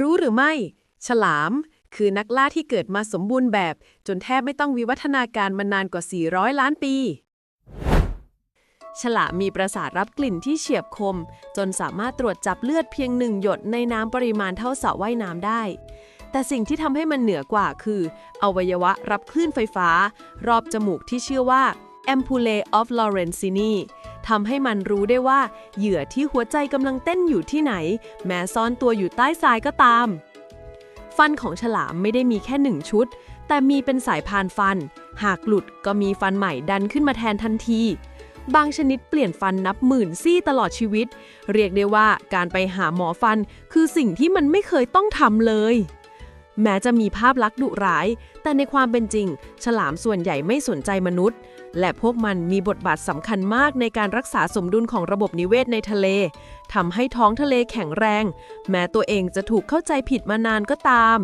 รู้หรือไม่ ฉลาม คือนักล่าที่เกิดมาสมบูรณ์แบบ จนแทบไม่ต้องวิวัฒนาการมานานกว่า 400 ล้านปี ฉลามมีประสาทรับกลิ่นที่เฉียบคม จนสามารถตรวจจับเลือดเพียงหนึ่งหยดในน้ำปริมาณเท่าสระว่ายน้ำได้ แต่สิ่งที่ทำให้มันเหนือกว่าคือ อวัยวะรับคลื่นไฟฟ้า รอบจมูกที่ชื่อว่า ampullae of Lorenzini ทำให้มันรู้ได้ว่า เหยื่อที่หัวใจกำลังเต้นอยู่ที่ไหน แม้ซ่อนตัวอยู่ใต้ทรายก็ตาม ฟันของฉลามไม่ได้มีแค่หนึ่งชุด แต่มีเป็นสายพานฟัน หากหลุดก็มีฟันใหม่ดันขึ้นมาแทนทันที บางชนิดเปลี่ยนฟันนับหมื่นซี่ตลอดชีวิต เรียกได้ว่าการไปหาหมอฟันคือสิ่งที่มันไม่เคยต้องทำเลย แม้จะมีภาพลักษณ์ดุร้าย แต่ในความเป็นจริง ฉลามส่วนใหญ่ไม่สนใจมนุษย์ และพวกมันมีบทบาทสำคัญมากในการรักษาสมดุลของระบบนิเวศในทะเลทำให้ท้องทะเลแข็งแรง แม้ตัวเองจะถูกเข้าใจผิดมานานก็ตาม